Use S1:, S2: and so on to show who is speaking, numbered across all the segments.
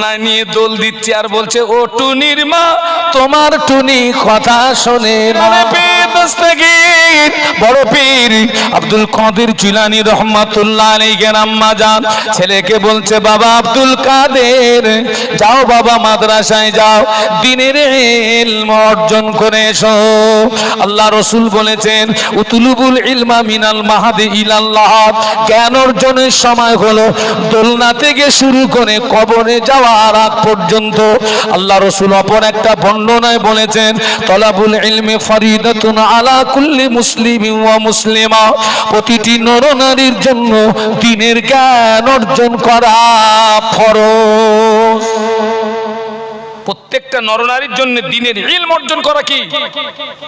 S1: দোলনায় নিয়ে দোল দিচ্ছে আর বলছে, ও টুনির মা, তোমার টুনি কথা শোনে না দস্তগীর বড় পীর আব্দুল কাদের জিলানী রহমাতুল্লাহ আলাইহি আম্মা জান ছেলেকে বলছে, বাবা আব্দুল কাদের, যাও বাবা মাদ্রাসায় যাও, দিনের ইলম অর্জন করে এসো। আল্লাহ রসুল বলেছেন, উতুলুবুল ইলমা মিনাল মাহাদি ইলাল্লাহ। জ্ঞান অর্জনের সময় হলো, দোলনা থেকে শুরু করে কবরে যাওয়ার আগ পর্যন্ত আল্লাহ রসুল অপর একটা বর্ণনায় বলেছেন, তলাবুল ইলমে ফরিদাতুন আলা কুল্লি মুসলিম ওয়া মুসলিমা প্রতিটি নরনারীর জন্য দিনের জ্ঞান অর্জন করা ফরজ। প্রত্যেকটা নরনারীর জন্য দিনের ইলম অর্জন করা কি?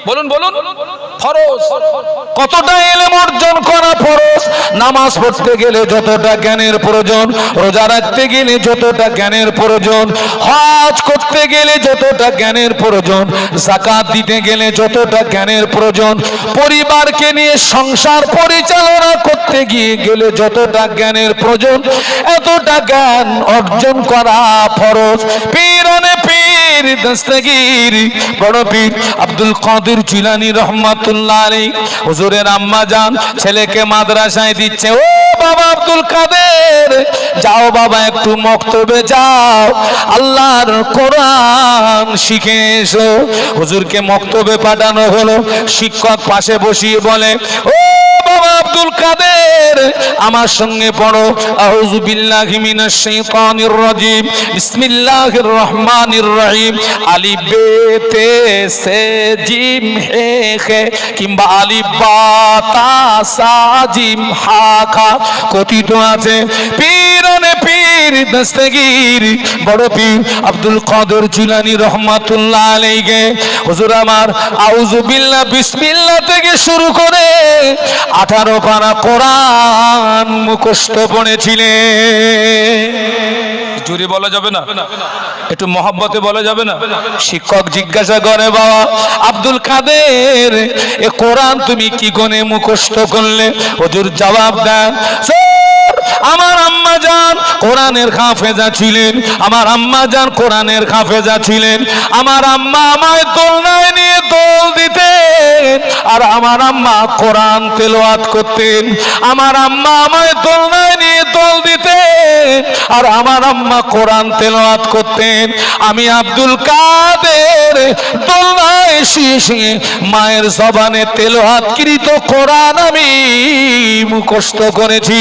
S1: বলুন বলুন। ফরজ। কতটা ইলম অর্জন করা ফরজ? নামাজ পড়তে গেলে যতটা জ্ঞানের প্রয়োজন, রোজা রাখতে গেলে যতটা জ্ঞানের প্রয়োজন, হজ করতে গেলে যতটা জ্ঞানের প্রয়োজন জাকাত দিতে গেলে যতটা জ্ঞানের প্রয়োজন, পরিবারকে নিয়ে সংসার পরিচালনা করতে গিয়ে গেলে যতটা জ্ঞানের প্রয়োজন, এতটা জ্ঞান অর্জন করা ফরজ। পীরানে পীর দস্তগীর বড় পীর আব্দুল কাদের জিলানী রহমাতুল্লাহ আলাইহি। হুজুরের আম্মা জান ছেলেকে মাদ্রাসায় দিচ্ছে। ও বাবা আব্দুল কাদের, যাও বাবা, একটু মক্তবে যাও। আল্লাহর কোরআন শিখে এসো। হুজুরকে মক্তবে পাঠানো হলো। শিক্ষক পাশে বসিয়ে বলে, ও আব্দুল কাদের। আমার সঙ্গে পড়ো। আউযু বিল্লাহি মিনাশ শাইতানির রাজিম। বিসমিল্লাহির রহমানির রহিম। আলিফ বে তে সে জিম হে খে। কিংবা আলিফ বা তা সা জিম হা খা। কথিত আছে, পীরনে পীর দস্তগীর। বড় পীর আব্দুল কাদের জিলানী রহমাতুল্লাহ আলাইহি। হুজুর আমার আউযু বিল্লাহ বিসমিল্লাহ থেকে শুরু করে আঠারো পারা কোরআন মুখস্থ পড়েছিলেন জুরি বলা যাবে না? একটু মহব্বতে বলা যাবে না? শিক্ষক জিজ্ঞাসা করে বাবা আব্দুল কাদের এ কোরআন তুমি কি গনে মুখস্থ করলে? হুজুর জবাব দেন "স্যার, আমার আম্মা জান কোরআনের হাফেজা ছিলেন, আমার আম্মা জান কোরআনের হাফেজা ছিলেন, আমার আম্মা আমায় দোলনায় নিয়ে দোল দিতেন, আর আমার আম্মা কোরআন তেলাওয়াত করতেন, আমার আম্মা আমায় দোলনায় নিয়ে দোল দিতেন, আর আমার আম্মা কোরআন তেলাওয়াত করতেন। আমি আব্দুল কাদের দোলনায় শুয়ে মায়ের জবানে তেলাওয়াতকৃত কোরআন আমি মুখস্থ করেছি।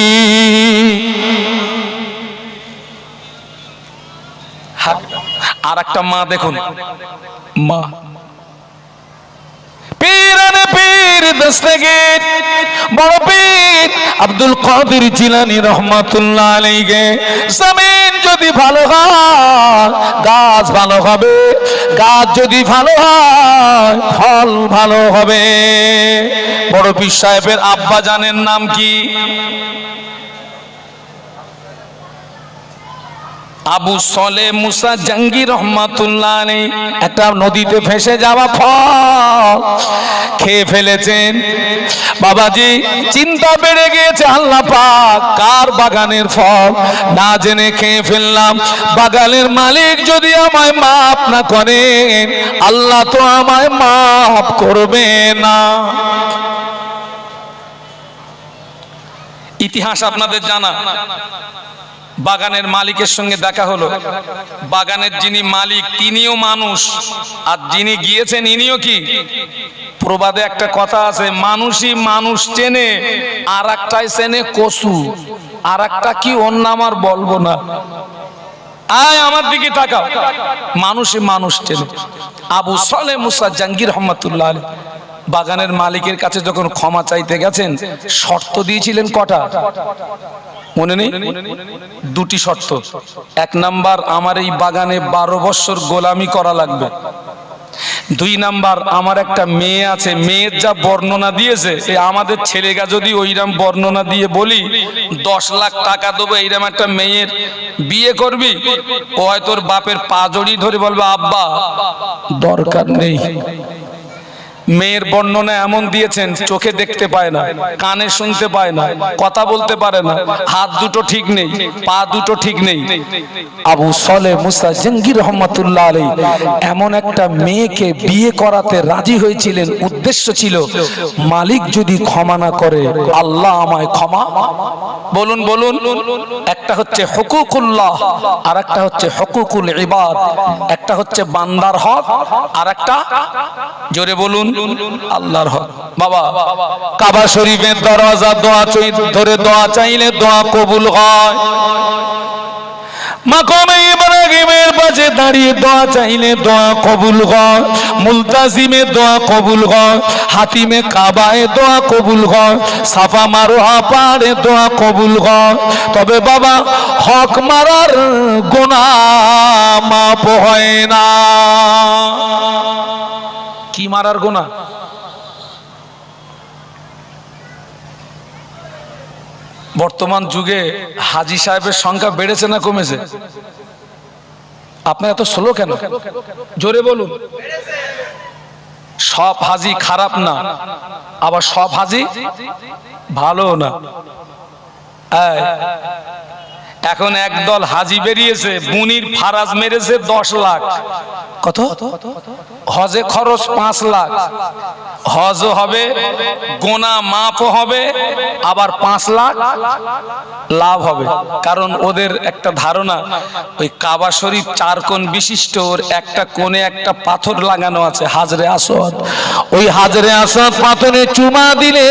S1: একটা মা দেখুন। মা। পীরানে পীর দস্তগীর বড় পীর আব্দুল কাদের জিলানী রহমাতুল্লাহ আলাইহি। জমিন যদি ভালো হয় গাছ ভালো হবে গাছ যদি ভালো হয় ফল ভালো হবে। বড় পীর সাহেবের আব্বা জানের নাম কি? আবু সলে মুসা জাঙ্গি রহমাতুল্লাহ একটা নদীতে ভেসে যাওয়া ফল খেয়ে ফেলেছেন। বাবাজি, চিন্তা বেড়ে গিয়েছে আল্লাহ পাক, কার বাগানের ফল? না জেনে খেয়ে ফেললাম। বাগানের মালিক যদি আমায় মাফ না করেন, আল্লাহ তো আমায় মাফ করবে না। ইতিহাস আপনাদের জানা। বাগানের মালিকের সঙ্গে দেখা হলো। বাগানের যিনি মালিক, তিনিও মানুষ। আর যিনি গিয়েছেন, ইনিও কি? প্রবাদে একটা কথা আছে, মানুষই মানুষ চেনে আর একটাই চেনে কসু আর একটা কি নাম আর বলব না? আয় আমার দিকে মানুষ চেনে। আবু মুসা বাগানের মালিকের কাছে যখন ক্ষমা চাইতে গেছেন, শর্ত দিয়েছিলেন কটা? মনে নেই? দুটি শর্ত। এক নাম্বার, আমার এই বাগানে বারো বছর গোলামি করা লাগবে। দুই নাম্বার, আমার একটা মেয়ে আছে, মেয়ের যা বর্ণনা দিয়েছে এ আমাদের ছেলেগা যদি ওইরাম বর্ণনা দিয়ে বলি, দশ লাখ টাকা দেবো, এইরাম একটা মেয়ের বিয়ে করবি, ও হয়তো তোর বাপের পা জড়িয়ে ধরে বলবে, আব্বা, দরকার নেই। মেয়ের বর্ণনা এমন দিয়েছেন, চোখে দেখতে পায় না, কানে শুনতে পায় না, কথা বলতে পারে না, হাত দুটো ঠিক নেই, পা দুটো ঠিক নেই। আবু সলে মুসা জঙ্গির রহমতুল্লাহ আলী এমন একটা মেয়েকে বিয়ে করাতে রাজি হয়েছিলেন, উদ্দেশ্য ছিল, মালিক যদি ক্ষমা না করে, আল্লাহ আমায় ক্ষমা। বলুন বলুন, একটা হচ্ছে হকুকুল্লাহ আর একটা হচ্ছে হকুকুল ইবাদ, একটা হচ্ছে বান্দার হক আর একটা জোরে বলুন। আল্লাহর হক। বাবা, কাবা শরীফের দরজা দোয়া চাই ধরে দোয়া চাইলে দোয়া কবুল হয়। মাকামে ইব্রাহিমের পাশে দাঁড়িয়ে দোয়া চাইলে দোয়া কবুল হয়। মুলতাজিমে দোয়া কবুল হয়। হাতিমে কাবায় দোয়া কবুল হয়। সাফা মারোহা পাহাড়ে দোয়া কবুল হয়। তবে বাবা, হক মারার গোনা মাপ হয় না। কি মারার গোনা বর্তমান যুগে হাজি সাহেবের সংখ্যা বেড়েছে না কমেছে? আপনার এত স্লো কেন? জোরে বলুন। সব হাজি খারাপ না, আবার সব হাজি ভালো না। এখন একদল হাজি বেরিয়েছে, বুনির ফারাজ মেরেছে দশ লাখ। কত? হজে খরচ পাঁচ লাখ। হজও হবে, গোনা মাপও হবে, আবার পাঁচ লাখ লাভ হবে। কারণ ওদের একটা ধারণা, ওই কাবা শরীফ চার কোণ বিশিষ্ট, ওর একটা কোণে একটা পাথর লাগানো আছে, হাজরে আসদ ওই হাজরে আসদ পাথরে চুমা দিলে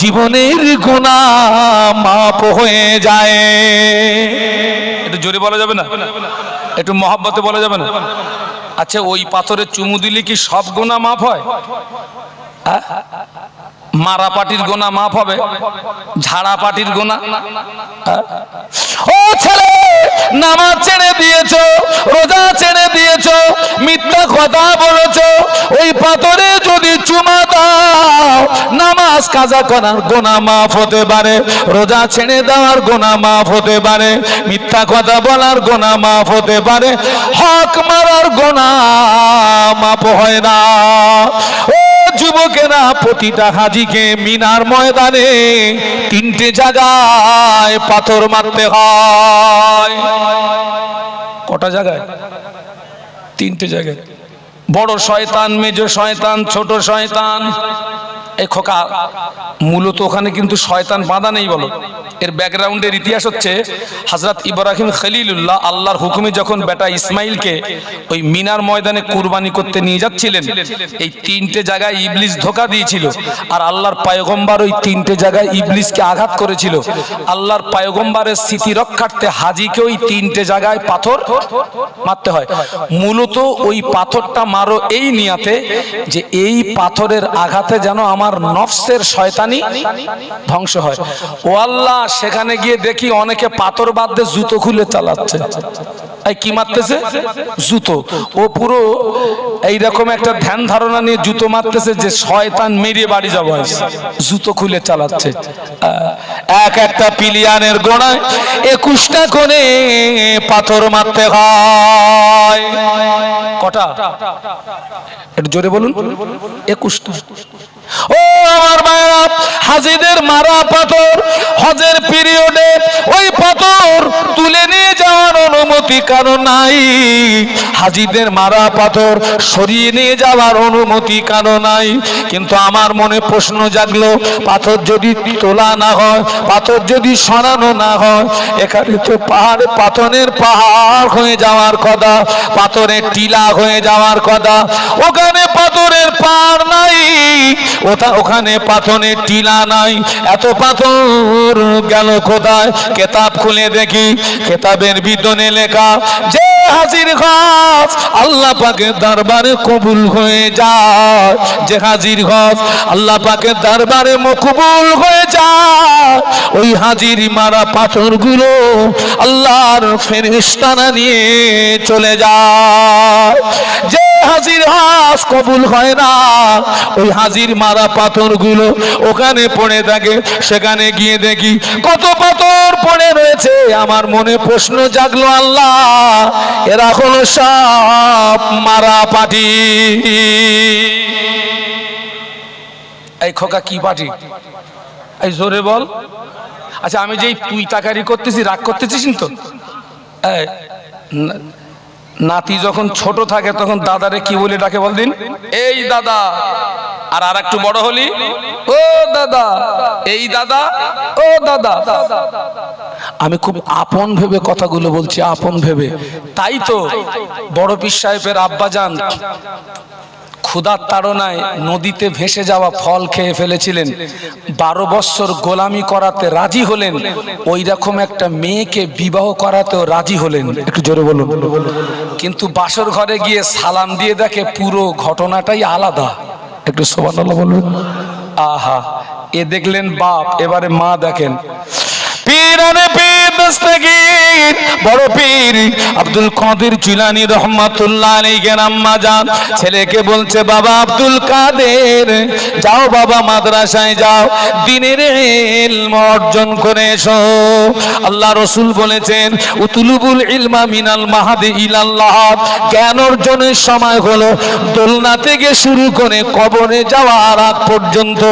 S1: জীবনের গোনা মাপ হয়ে যায়। একটু জোরে বলা যাবে না? একটু মহাব্বতে বলা যাবে না আচ্ছা ওই পাথরে চুমু দিলে কি সব গোনা মাফ হয়? হ্যাঁ? মারা পাটির গোনা মাফ হবে? ঝাড়া পাটির গোনা? হ্যাঁ? ও ছেলে! নামাজ ছেড়ে দিয়েছ, রোজা ছেড়ে দিয়েছ, মিথ্যা কথা বলেছ, ওই পাথরে যদি চুমা দাও, নামাজ কাজা করার গোনা মাফ হতে পারে, রোজা ছেড়ে দেওয়ার গোনা মাফ হতে পারে, মিথ্যা কথা বলার গোনা মাফ হতে পারে, হক মারার গোনা মাফ হয় না। ও যুবকেরা প্রতিটা হাজিকে মিনার ময়দানে তিনটে জায়গায় পাথর মারতে হয়। কটা জায়গায়? তিনটে জায়গায়। বড় শয়তান, মেজ শয়তান, ছোট শয়তান। এই খোকা, মূলত ওখানে কিন্তু শয়তান বাঁধা নেই বলো। এর ব্যাকগ্রাউন্ডের ইতিহাস হচ্ছে হজরত ইব্রাহিম খলিলুল্লাহ আল্লাহর হুকুমে যখন বেটা ইসমাইলকে ওই মিনার ময়দানে কুরবানি করতে নিয়ে যাচ্ছিলেন, এই তিনটে জায়গায় ইবলিস ধোকা দিয়েছিল আর আল্লাহর পায়গম্বার ওই তিনটে জায়গায় ইবলিসকে আঘাত করেছিল। আল্লাহর পায়গম্বারের স্মৃতি রক্ষার্থে হাজিকে ওই তিনটে জায়গায় পাথর মারতে হয়। মূলত ওই পাথরটা মারো এই নিয়াতে যে এই পাথরের আঘাতে যেন আমার নফসের শয়তানি ধ্বংস হয়। ও আল্লাহ, সেখানে গিয়ে দেখি অনেকে পাথর বাদ দিয়ে জুতো খুলে চালাচ্ছে। এই কি মারতেছে? জুতো। ও পুরো এইরকম একটা ধ্যান ধারণা নিয়ে জুতো মারতেছে যে শয়তান মেরিয়ে বাড়ি যাব জুতো খুলে চালাচ্ছে। এক একটা পিলিয়ানের গোড়ায় একুশটা করে পাথর মারতে হয়। কটা? একটু জোরে বলুন। একুশটা। ও আমার মায়া হাজিদের মারা পাথর, হজের পিরিয়ডে ওই পাথর তুলে নিয়ে যাওয়ার অনুমতি কারও নাই। হাজিদের মারা পাথর সরিয়ে নিয়ে যাওয়ার অনুমতি কারও নাই। কিন্তু আমার মনে প্রশ্ন জাগলো, পাথর যদি তোলা না হয়, পাথর যদি সরানো না হয়, এখানে তো পাহাড়, পাথরের পাহাড় হয়ে যাওয়ার কথা, পাথরের টিলা হয়ে যাওয়ার কথা। ওখানে পাথরের পাহাড় নাই ওটা ওখানে পাথরের টিলা নাই। এত পাথর গেল কোথায়? কেতাব খুলে দেখি, কেতাবের বিদনে লেখা, যে হাজির গাছ আল্লাহ পাকের দরবারে কবুল হয়ে যায়। যে হাজির ঘর আল্লাহ পাকের দরবারে মকবুল হয়ে যায়। ওই হাজির মারা পাথরগুলো আল্লাহর ফেরিস্তানা নিয়ে চলে যায়। যে হাজির হাস কবুল হয় না। ওই হাজির মারা পাথরগুলো ওখানে পড়ে থাকে, সেখানে গিয়ে দেখি কত পাথর পড়ে রয়েছে। আমার মনে প্রশ্ন জাগলো, আল্লাহ, এরা হলো সব মারা পাটি এই খোকা, কি পাটি এই জোরে বল। আচ্ছা আমি যেই তুই তাকারি করতেছি, রাগ করতেছিস তো নাতি যখন ছোট থাকে তখন দাদারে কি বলে ডাকে বলদিন এই দাদা আর আর একটু বড় হলি? ও দাদা এই দাদা ও দাদা। আমি খুব আপন ভেবে কথাগুলো বলছি আপন ভেবে। তাই তো বড় পীর সাহেবের আব্বা যান ক্ষুধার তাড়নায় নদীতে ভেসে যাওয়া ফল খেয়ে ফেলেছিলেন। বারো বৎসর গোলামি করাতে রাজি হলেন ওই রকম একটা মেয়েকে বিবাহ করাতেও রাজি হলেন। একটু জোরে বলুন। কিন্তু বাসর ঘরে গিয়ে সালাম দিয়ে দেখে পুরো ঘটনাটাই আলাদা। একটু সোবান বলবেন? আহা, এ দেখলেন বাপ, এবারে মা দেখেন। পীর ছেলেকে বলছে, বাবা আব্দুল কাদের, যাও বাবা মাদ্রাসায় যাও। দিনের অর্জন করে আল্লাহ রসুল বলেছেন, উতুলুবুল ইলমা মিনাল মাহাদি ইলাল্লাহ। জ্ঞান অর্জনের সময় হলো, দোলনা থেকে শুরু করে কবরে যাওয়ার আগ পর্যন্ত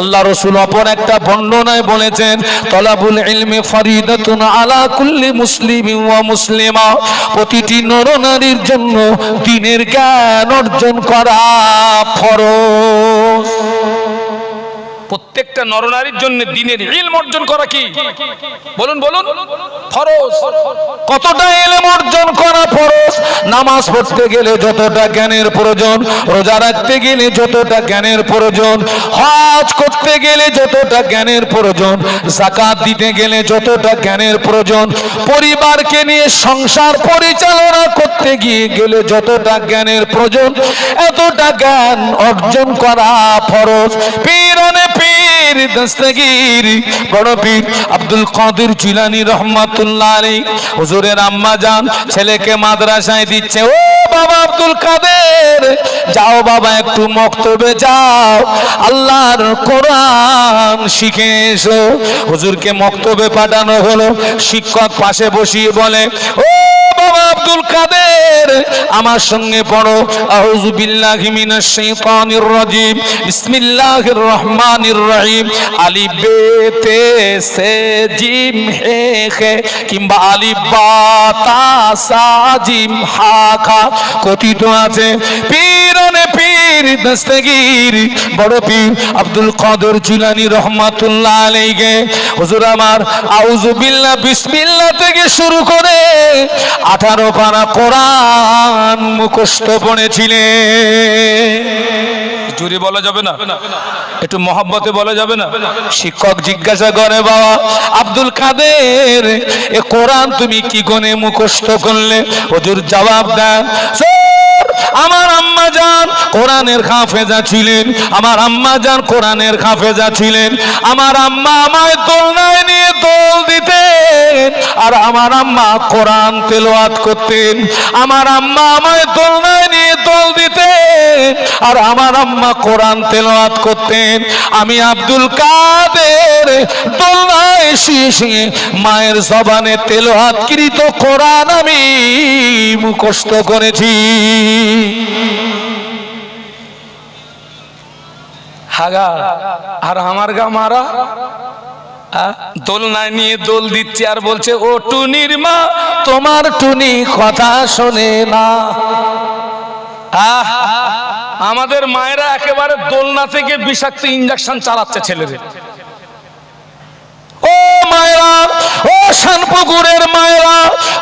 S1: আল্লাহ রসুল অপর একটা বর্ণনায় বলেছেন, তলাবুল ইলমে ফরিদাতুন আলা কুল্লি মুসলিম মুসলিমা প্রতিটি নরনারীর জন্য দিনের জ্ঞান অর্জন করা ফরজ। প্রত্যেকটা নরনারীর জন্য দিনের ইলম অর্জন করা কি? বলুন বলুন। ফরজ। কতটা ইলম অর্জন করা ফরজ? নামাজ পড়তে গেলে যতটা জ্ঞানের প্রয়োজন, রোজা রাখতে গেলে যতটা জ্ঞানের প্রয়োজন, হজ করতে গেলে যতটা জ্ঞানের প্রয়োজন জাকাত দিতে গেলে যতটা জ্ঞানের প্রয়োজন, পরিবারকে নিয়ে সংসার পরিচালনা করতে গিয়ে গেলে যতটা জ্ঞানের প্রয়োজন, এতটা জ্ঞান অর্জন করা ফরজ। পীরনে পীর। দস্তগীর বড় পীর আব্দুল কাদের জিলানী রহমাতুল্লাহ হুজুরের আম্মা যান, ছেলেকে মাদ্রাসায় দিচ্ছে। ও বাবা আব্দুল কাদের, যাও বাবা, একটু মক্তবে যাও। আল্লাহর কোরআন শিখে এসো। হুজুরকে মক্তবে পাঠানো হলো। শিক্ষক পাশে বসিয়ে বলে, ও আব্দুল কাদের। আমার সঙ্গে পড়ো। আউযু বিল্লাহি মিনাশ শাইতানির রাজিম। বিসমিল্লাহির রহমানির রহিম। আলিফ বে তে সে জিম হে খে। কিংবা আলিফ বা তা সা জিম হা খা। কথিত আছে। পীরনে পীর, দস্তগীর। বড় পীর আব্দুল কাদের জিলানী রহমাতুল্লাহ আলাইহি। হুজুর আমার, আউযু বিল্লাহ, বিসমিল্লাহ থেকে শুরু করে 18 কারা কোরআন মুখস্থ পড়েছিলেন জুড়ে বলা যাবে না? একটু মহাব্বতে বলা যাবে না? শিক্ষক জিজ্ঞাসা করে বাবা আব্দুল কাদের এ কোরআন তুমি কি গনে মুখস্থ করলে? ওজুর জবাব দেন আমার আম্মা যান কোরআনের খাফেজা ছিলেন। আমার আম্মা যান কোরআনের খাফেজা ছিলেন। আমার আম্মা আমায় আর আমার আম্মা কোরআন তেলাওয়াত করতেন। আমার আম্মা আমায় দোলনায় নিয়ে দোল দিতেন আর আমার আম্মা কোরআন তেলাওয়াত করতেন। আমি আব্দুল কাদের দোলনায় শুয়ে মায়ের জবানে তেলাওয়াতকৃত কোরআন আমি মুখস্থ করেছি। হাগা, আর আমার গা মারা। নিয়ে দোল দিচ্ছে আর বলছে, ও টুনির মা, তোমার টুনি কথা শোনে না। আমাদের মায়েরা একেবারে দোলনা থেকে বিষাক্ত ইঞ্জেকশন চালাচ্ছে ছেলেদের। ও মায়েরা, ও শানপুকুরের মায়েরা,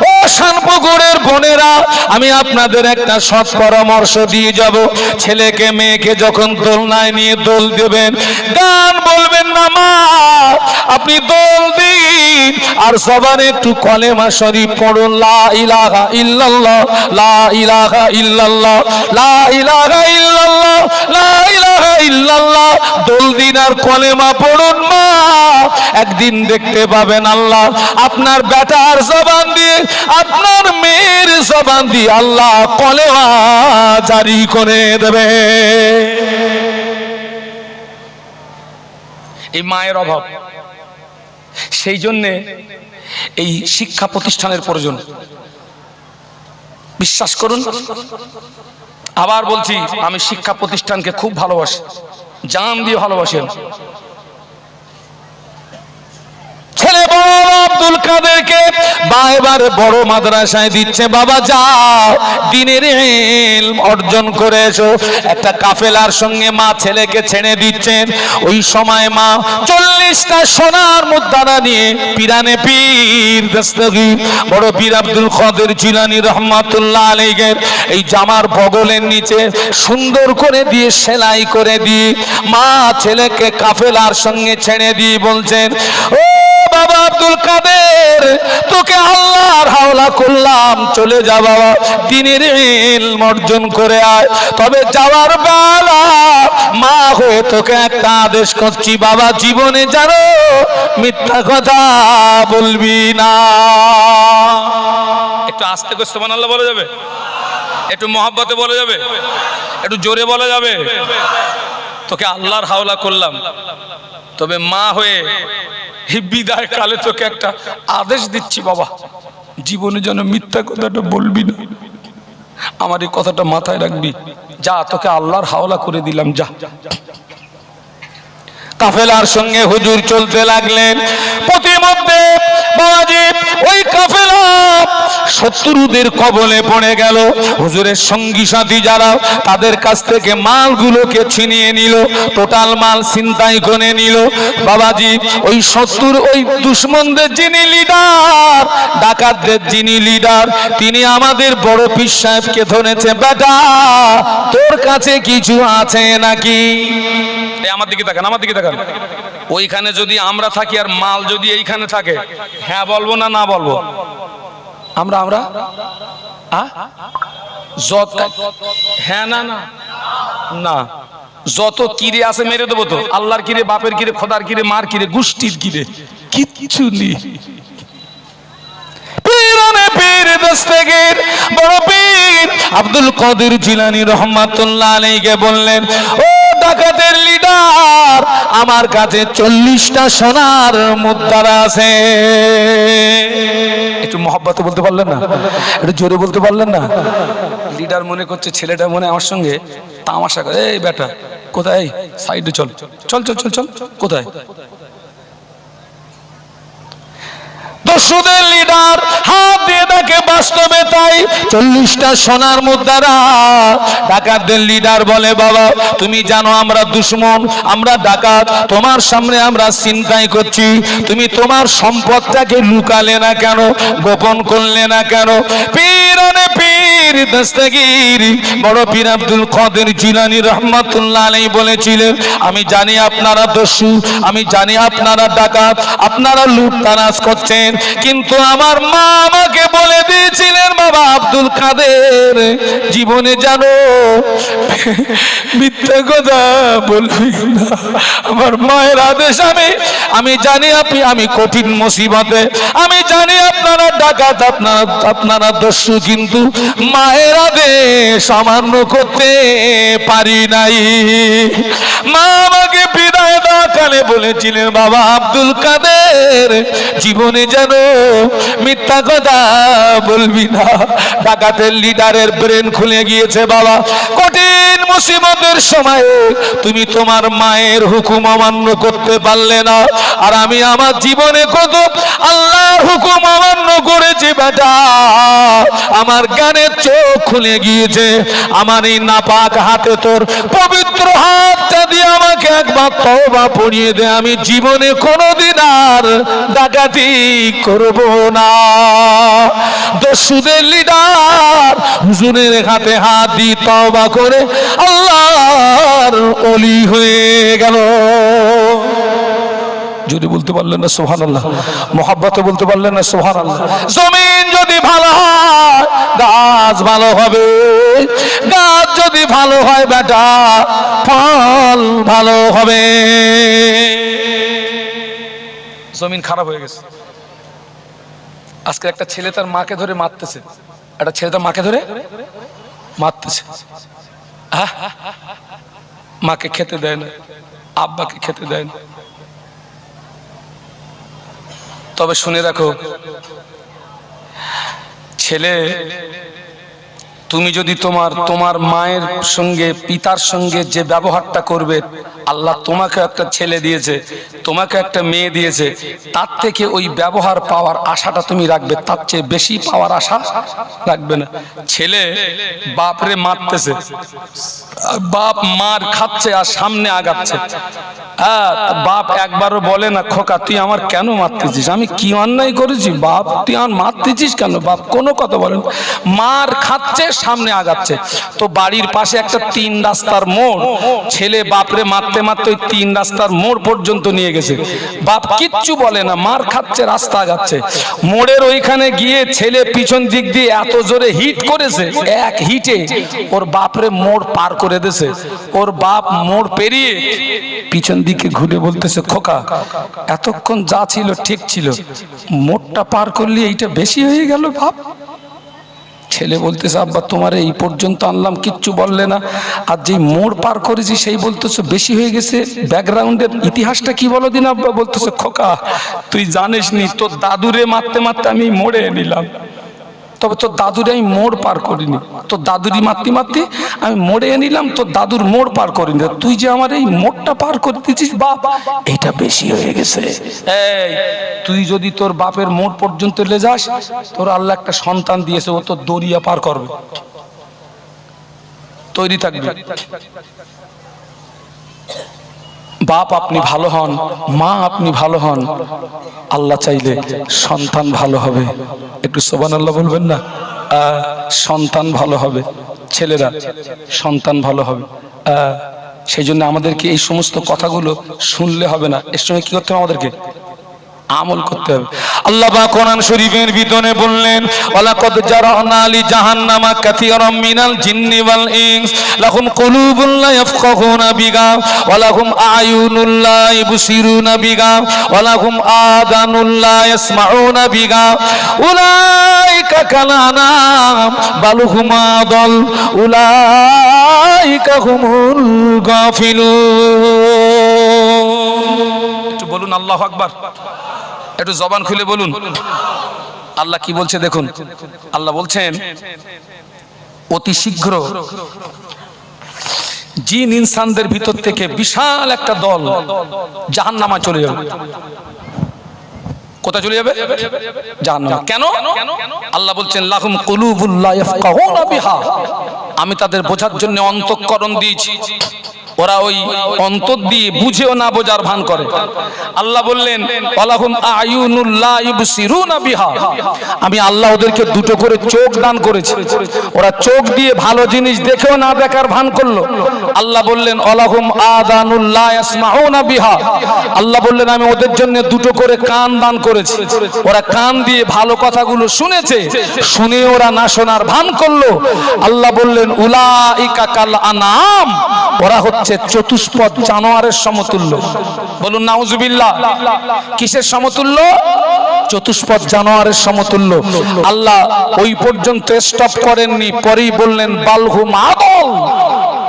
S1: ও শানপুকুরের বোনেরা, আমি আপনাদের একটা সৎ পরামর্শ দিয়ে যাব। ছেলেকে, মেয়েকে যখন দোলনায় নিয়ে দোল দেবেন, গান বলবেন না, মা, আপনি দোল দিন। আর সবার একটু কলেমা শরীফ পড়ুন, লা ইলাহা ইল্লাল্লাহ, লা ইলাহা ইল্লাল্লাহ, লা ইলাহা ইল্লাল্লাহ, লা ইলাহা ইল্লাল্লাহ। দোল দিন আর কলেমা পড়ুন, মা, একদিন দেখতে পাবেন আল্লাহ। আপনার বেটার জবান দিয়ে আপনার মেয়ের জবান দিয়ে আল্লাহ কলেমা জারি করে দেবে। এই মায়ের অভাব, সেই জন্যে এই শিক্ষা প্রতিষ্ঠানের প্রয়োজন। বিশ্বাস করুন, আবার বলছি, আমি শিক্ষা প্রতিষ্ঠানকে খুব ভালোবাসি, জান দিয়ে ভালোবাসেন ছেলে বড় আব্দুল কাদেরকে বা এবারে বড় মাদ্রাসায় দিচ্ছে, বাবা যাও, দিনের অর্জন করে এসো। একটা কাফেলার সঙ্গে মা ছেলেকে ছেড়ে দিচ্ছেন। ওই সময় মা চল্লিশটা সোনার মুদ্রা নিয়ে পিরানে পীর দস্তগীর বড় পীর আব্দুল কাদের জিলানি রহমাতুল্লাহ আলাইহির, এই জামার বগলের নিচে সুন্দর করে দিয়ে সেলাই করে দিয়ে মা ছেলেকে কাফেলার সঙ্গে ছেড়ে দিয়ে বলছেন, ও বাবা আব্দুল কাদের? তোকে আল্লাহর হাওলা করলাম, চলে যা বাবা। দিনের ইলম অর্জন করে আয়। তবে যাওয়ার বেলা মা হয়ে তোকে একটা আদেশ করছি, বাবা, জীবনে জানো মিথ্যা কথা বলবি না। একটু আস্তে করে সোমান আল্লাহ বলা যাবে? একটু মহাব্বতে বলা যাবে? একটু জোরে বলা যাবে? তোকে আল্লাহর হাওলা করলাম। তবে মা হয়ে বিদায় কালে তোকে একটা আদেশ দিচ্ছি বাবা। জীবনে যেন মিথ্যা কথাটা বলবি না। আমার এই কথাটা মাথায় রাখবি। যা, তোকে আল্লাহর হাওলা করে দিলাম, যা। কাফেলার সঙ্গে হুজুর চলতে লাগলেন। প্রতিমধ্যে শত্রুদের কবলে পড়ে গেল। হুজুরের সঙ্গী সাথী যারা, তাদের কাছ থেকে মালগুলোকে ছিনিয়ে নিল, টোটাল মাল ছিনতাই করে নিল। বাবাজি, ওই শত্রুর, ওই দুশ্মনদের যিনি লিডার, ডাকাতদের যিনি লিডার, তিনি আমাদের বড় পীর সাহেবকে ধরেছে, বেটা, তোর কাছে কিছু আছে নাকি? আমার দিকে তাকান, আমার দিকে তাকান। ওইখানে যদি আমরা থাকি আর মাল যদি এইখানে থাকে হ্যাঁ বলব না না বলব? আমরা আমরা? হ্যাঁ না না না। যত কিরে আছে মেরে দেবো তো। আল্লাহর কিরে, বাপের কিরে, খোদার কিরে, মার কিরে গুষ্টির কিরে, কিচ্ছু নেই। আব্দুল কাদের জিলানী রহমাতুল্লাহ বললেন, ও ডাকাতের লিডার আমার কাছে চল্লিশটা সোনার মুদ্রা আছে। একটু মহব্বত বলতে পারলেন না? একটু জোরে বলতে পারলেন না? লিডার মনে করছে, ছেলেটা মনে আমার সঙ্গে তামাশা করে। এই বেটা, কোথায়? সাইডে চল। চল চল চল চল। কোথায়? দস্যুদের লিডার হাত দিয়ে দেখে বাস্তবে তাই চল্লিশটা সোনার মুদ্রা ডাকাতদের লিডার বলে, বাবা, তুমি জানো আমরা দুশ্মন, আমরা ডাকাত, তোমার সামনে আমরা চিন্তাই করছি। তুমি তোমার সম্পদটাকে লুকালে না কেন, গোপন করলে না কেন? পীর পীর। দস্তগীর। বড় পীর আব্দুল জিলানী বলেছিলেন, আমি জানি আপনারা দস্যু, আমি জানি আপনারা ডাকাত, আপনারা লুটতারাজ করছেন, কিন্তু আমার মা আমাকে বলে দিয়েছিলেন, বাবা আব্দুল কাদের, জীবনে জানো মিথ্যা কথা বলবি না। আমার মায়ের আদেশ আমি আমি জানি আপনি, আমি কঠিন মুসিবতে, আমি জানি আপনারা ডাকাত, আপনারা আপনারা দস্যু, কিন্তু মায়ের আদেশ অমান্য করতে পারি নাই। মা আমাকে বিদায় দেওয়া কালে বলেছিলেন, বাবা আব্দুল কাদের, জীবনে যেন মিথ্যা কথা বলবি না। ডাকাতের লিডারের ব্রেন খুলে গিয়েছে, বাবা, কঠিন মুসিবতের সময়ে তুমি তোমার মায়ের হুকুম অমান্য করতে পারলে না। আর আমি আমার জীবনে কত আল্লাহর হুকুম অমান্য করেছি, বেটা। আমার গানের চোখ খুলে গিয়েছে, আমার এই নাপাক হাতে তোর পবিত্র হাতটা দিয়ে আমাকে একবার তওবা পড়িয়ে দে, আমি জীবনে কোনোদিন আর ডাকাতি করব না। দস্যুদের লিডার হুজুরের হাতে হাত দিয়ে তওবা করে আল্লাহর অলি হয়ে গেল। যদি বলতে পারলেন না সোহান আল্লাহ মোহাব্বতে বলতে পারলেন না সোহান আল্লাহ জমিন যদি ভালো হয়, গাছ ভালো হবে। গাছ যদি ভালো হয় বেটা, ফল ভালো হবে। জমিন খারাপ হয়ে গেছে। আজকে একটা ছেলে তার মাকে ধরে মারতেছে। একটা ছেলে তার মাকে ধরে মারতেছে। মাকে খেতে দেয় না, আব্বাকে খেতে দেয় না। তবে শুনে রাখো ছেলে তুমি যদি তোমার তোমার মায়ের সঙ্গে পিতার সঙ্গে যে ব্যবহারটা করবে আল্লাহ তোমাকে একটা ছেলে দিয়েছে, তোমাকে একটা মেয়ে দিয়েছে, তার থেকে ওই ব্যবহার পাওয়ার আশাটা তুমি রাখবে, তার চেয়ে বেশি পাওয়ার আশা রাখবে না। ছেলে বাপরে মারতেছে, বাপ মার খাচ্ছে আর সামনে আগাচ্ছে। হ্যাঁ বাপ একবারও বলে না, খোকা, তুই আমার কেন মারতেছিস? আমি কি অন্যায় করেছি? বাপ, তুই আমার মারতেছিস কেন? বাপ কোনো কথা বলেন মার খাচ্ছে, সামনে আগাচ্ছে। তো বাড়ির পাশে একটা তিন রাস্তার মোড়, ছেলে বাপরে মারতে মারতে তিন রাস্তার মোড় পর্যন্ত নিয়ে গেছে। বাপ কিচ্ছু বলে না, মার খাচ্ছে, রাস্তা আগাচ্ছে মোড়ের ওইখানে গিয়ে ছেলে পিছন দিক দিয়ে এত জোরে হিট করেছে, এক হিটে ওর বাপরে মোড় পার করে দেছে ওর বাপ মোড় পেরিয়ে পিছন দিকে ঘুরে বলতেছে, খোকা, এতক্ষণ যা ছিল ঠিক ছিল, মোড়টা পার করলে এইটা বেশি হয়ে গেল বাপ। ছেলে বলতেছে, আব্বা, তোমার এই পর্যন্ত আনলাম, কিচ্ছু বললে না। আর যেই মোড় পার করেছি, সেই বলতেছে, বেশি হয়ে গেছে। ব্যাকগ্রাউন্ডের ইতিহাসটা কি বলো দিন, আব্বা? বলতেছে, খোকা, তুই জানিস নি তোর দাদুরে মারতে মারতে আমি মোড়ে নিলাম। তবে তোর দাদুরে আমি মোড় পার করিনি। তোর দাদুরি মারতে মারতে আমি মোড়ে নিলাম, তোর দাদুর মোড় পার করিনি। তুই যে আমার এই মোড়টা পার করে দিচ্ছিস বাপ, এটা বেশি হয়ে গেছে। এই, তুই যদি তোর বাপের মোড় পর্যন্ত লে যাস, তোর আল্লাহ একটা সন্তান দিয়েছে, ও তোর দরিয়া পার করবে। তৈরি থাকবে। বাপ আপনি ভালো হন, মা আপনি ভালো হন, আল্লাহ চাইলে সন্তান ভালো হবে। একটু সোবান আল্লাহ বলবেন না? সন্তান ভালো হবে, ছেলেরা সন্তান ভালো হবে। সেই জন্য আমাদেরকে এই সমস্ত কথাগুলো শুনলে হবে না। এর সঙ্গে কি করতে হবে আমাদেরকে? আমল করতে হবে। আল্লাহ বা কোরআন শরীফের ভিতরে বললেন, ওয়ালাকাদ জারাহনা লি জাহান্নামা কাসীরাম মিনাল জিন্নি ওয়াল ইনস, লাহুম কুলুবুন লা ইয়াফকাহুনা বিহা, ওয়া লাহুম আয়ুনুন লা ইবসিরুনা বিহা, ওয়া লাহুম আদানুন লা ইয়াসমাউনা বিহা, উলাইকা কালানাম বাল হুম আদল উলাইকা হুমুল গাফিলুন। একটু বলুন, আল্লাহু আকবার। একটু জবান খুলে বলুন। আল্লাহ কি বলছে দেখুন। আল্লাহ বলছেন, অতি শীঘ্র জিন ইনসানদের ভিতর থেকে বিশাল একটা দল জাহান্নামা চলে যাবে। কোথায় চলে যাবে? জাহান্নামা। কেন? আল্লাহ বলছেন, লাহুম কুলুবুল্লাহ ইয়াফকাহুনা বিহা। আমি তাদের বোঝার জন্য অন্তঃকরণ দিয়েছি। ওরা ওই অন্তর দিয়ে বুঝেও না বোঝার ভান করে। আল্লাহ বললেন বিহা। আমি আল্লাহ ওদেরকে দুটো করে চোখ দান করেছি। ওরা চোখ দিয়ে ভালো জিনিস দেখেও না দেখার ভান করল। আল্লাহ বললেন, ওয়ালাহুম আদানুল্লাহ বিহা। আল্লাহ বললেন, আমি ওদের জন্য দুটো করে কান দান করেছি। ওরা কান দিয়ে ভালো কথাগুলো শুনেছে, শুনে ওরা না শোনার ভান করল। আল্লাহ বললেন, উলাইকা কাল আনাম। ওরা হচ্ছে চতুষ্পদ জানোয়ারের সমতুল্য। বলুন, নাউজুবিল্লাহ। কিসের সমতুল্য? চতুষ্পদ জানোয়ারের সমতুল্য। আল্লাহ ওই পর্যন্ত স্টপ করেননি, পরেই বললেন, বালহু মাদল।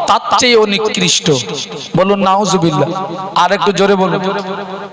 S1: তার চেয়েও নিকৃষ্ট। বলুন, নাউজুবিল্লাহ। আর একটু জোরে বলুন।